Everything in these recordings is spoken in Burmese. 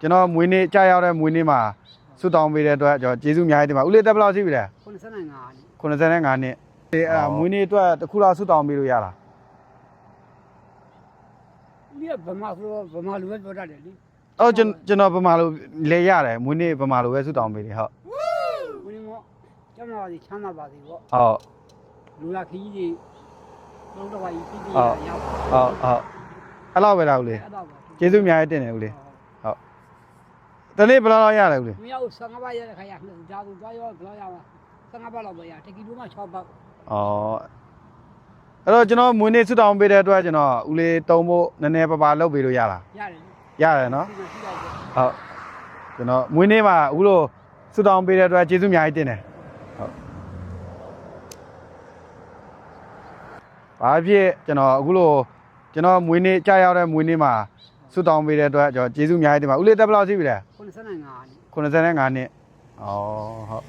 ကျွန်တော်မွေးနေ့ကြာရောက်တဲ့မွေးနေ့မှာဆုတောင်းပေးတဲ့အတွက်ကျွန်တော်ကျေးဇူးအများကြီးတင်ပါဦးလေးတက်ဘယ်လောက်ရှိပြီလဲ85နှစ်85နှစ်ဒီအဲ့ဒါမွေးနေ့အတွက်တစ်ခုလောက်ဆုတောင်းပေးလို့ရလားဒီကဗမာဆိုတော့ဗမာလူပဲပြောတတ်တယ်လေအော်ကျွန်ကျွန်တော်ဗမာလိုလဲရတယ်မွေးနေ့ဗမာလိုပဲဆုတောင်းပေးတယ်ဟုတ်ဘုန်းကြီးကကျမ်းမာပါစေချမ်းသာပါစေပေါ့ဟုတ်လူလာခကြီးကြီးလုံးတော့ပါကြီးပြည်ပြည်ဟုတ်ရောက်ဟုတ်ဟုတ်အဲ့လောက်ပဲလားဦးလေးအဲ့တော့ပါကျေးဇူးအများကြီးတင်တယ်ဦးလေးတ နေ့ဘယ်လောက်လောက်ရတယ်ဦးလေးမရောက်15ပါးရတဲ့ခါရဒါဆိုသွားရောဘယ်လောက်ရမှာ15ပါးလောက်ပဲရတကီလိုမှ6ပါးဩအဲ့တော့ကျွန်တော်မွေးနေ့ဆုတောင်းပေးတဲ့အတွက်ကျွန်တော်ဦးလေးတုံးဖို့နည်းနည်းပါးပါလုပ်ပေးလို့ရလားရတယ်ရတယ်နော်ဒီမှာရှိတော့ပေါ့ဟုတ်ကျွန်တော်မွေးနေ့မှာအခုလိုဆုတောင်းပေးတဲ့အတွက်ကျေးဇူးအများကြီးတင်တယ်ဟုတ်ဘာဖြစ်ကျွန်တော်အခုလိုကျွန်တော်မွေးနေ့ကြာရောက်တဲ့မွေးနေ့မှာ ဆုတောင်းပေးတဲ့အတွက်ကျွန်တော်ကျေးဇူးအများကြီးတင်ပါဦးလေးတက်ဘယ်လောက်ရှိပြီလဲ85နှစ်85နှစ်ဩဟုတ်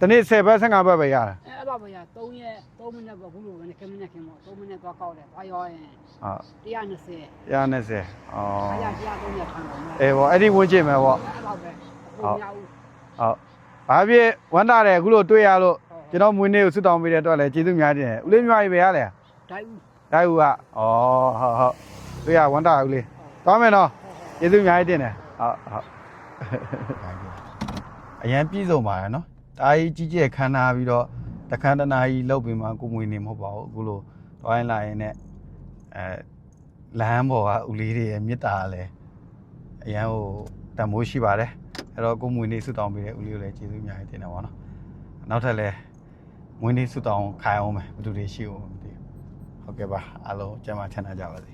တနေ့10ဘတ်15ဘတ်ပဲရတာအဲ့အဲ့တော့ပဲရ3ရက်3မိနစ်ပေါ့ခုလိုပဲခမင်းနဲ့ခင်ပေါ့3မိနစ်သွားကောက်တယ်သွားရောရင်ဟုတ်120 120ဩအားရ130ခံတော့မယ်အေးဗောအဲ့ဒီဝင်ကျင်မယ်ဗောအဲ့တော့ပဲအခုမရဘူးဟုတ်ဘာဖြစ်ဝမ်းတာတယ်အခုလိုတွေ့ရလို့ကျွန်တော်မွေးနေ့ကိုဆုတောင်းပေးတဲ့အတွက်လည်းကျေးဇူးအများကြီးတင်တယ်ဦးလေးမြွားကြီးပဲရလဲဒိုင်ဦးတိုက်ဦးကဩဟုတ်ဟုတ်တွေ့ရဝမ်းတာဦးလေး သွားမယ်နော်ကျေးဇူးအများကြီးတင်တယ်ဟုတ်ဟုတ်အရန်ပြည့်စုံပါရနော်တာကြီးကြီးကျယ်ခမ်းနားပြီးတော့တခန်းတနာကြီးလောက်ပြီးမှကိုမွေးနေမဟုတ်ပါဘူးအခုလိုတွိုင်းလာရင်နဲ့အဲလမ်းပေါ်ကဦးလေးတွေရဲ့မေတ္တာကလည်းအရန်ဟိုတန်မိုးရှိပါတယ်အဲ့တော့ကိုမွေးနေဆုတောင်းပေးတဲ့ဦးလေးကိုလည်းကျေးဇူးအများကြီးတင်တယ်ဗောနော်နောက်ထပ်လည်းမွေးနေ့ဆုတောင်းခိုင်းအောင်မယ်ဘယ်သူတွေရှိအောင်မသိဘူးဟုတ်ကဲ့ပါအားလုံးကျမ်းမာချမ်းသာကြပါစေ